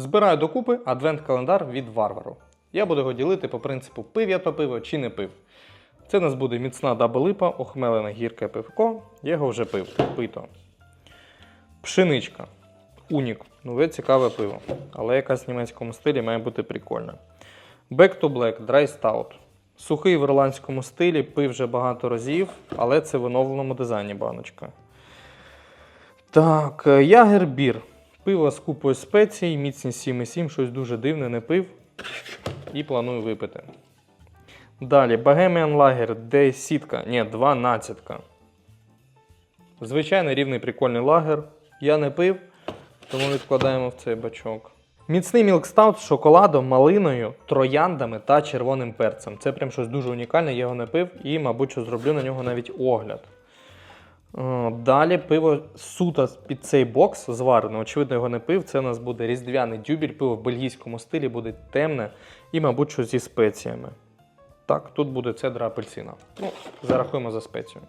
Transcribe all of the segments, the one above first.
Збираю докупи адвент-календар від варвару. Я буду його ділити по принципу пив я то пиво чи не пив. Це у нас буде міцна дабелипа, охмелене гірке пивко. Я його вже пив. Пито. Пшеничка. Унік. Нове цікаве пиво. Але якась в німецькому стилі має бути прикольна. Back to Black Dry Stout. Сухий в ірландському стилі, пив вже багато разів, але це в оновленому дизайні баночка. Так, Ягербір. Пиво з купою спецій, міцність 7,7, щось дуже дивне, не пив. І планую випити. Далі, Bohemian Lager, де сітка, ні, 12. Звичайний рівний прикольний лагер. Я не пив, тому відкладаємо в цей бачок. Міцний мілкстаут з шоколадом, малиною, трояндами та червоним перцем. Це прям щось дуже унікальне, я його не пив і, мабуть, зроблю на нього навіть огляд. Е, Далі пиво суто під цей бокс зварене. Очевидно, його не пив. Це у нас буде різдвяний дюбіль, пиво в бельгійському стилі, буде темне і, мабуть, що зі спеціями. Так, тут буде цедра апельсина. Ну, зарахуємо за спецію.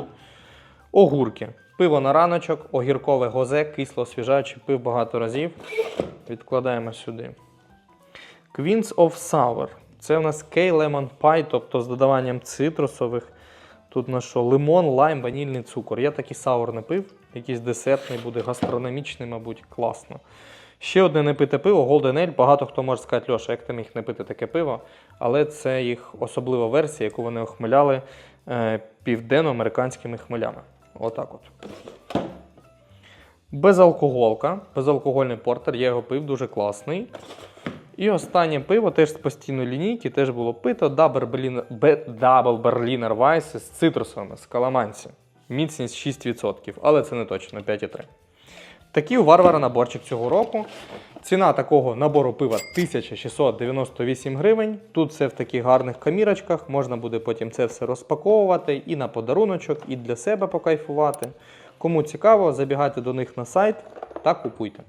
Огурки. Пиво на раночок, огіркове гозе, кисло освіжаюче, пив багато разів. Відкладаємо сюди. Queens of Sour. Це у нас Key Lemon Pie, тобто з додаванням цитрусових. Тут на що? Лимон, лайм, ванільний цукор. Я такий саур не пив, якийсь десертний буде, гастрономічний, мабуть, класно. Ще одне не пите пиво, Golden Ale. Багато хто може сказати, Льоша, як ти міг не пити таке пиво, але це їх особлива версія, яку вони охмеляли е, південно-американськими хмелями. Отак от. Безалкоголка, безалкогольний портер, я його пив, дуже класний. І останнє пиво теж з постійної лінійки, теж було пито Double Berliner, Бе- Double Berliner Weiss з цитрусовими, з каламанці. Міцність 6%, але це не точно 5,3. Такий у варвара наборчик цього року. Ціна такого набору пива 1698 гривень. Тут все в таких гарних камірочках. Можна буде потім це все розпаковувати і на подаруночок, і для себе покайфувати. Кому цікаво, забігайте до них на сайт та купуйте.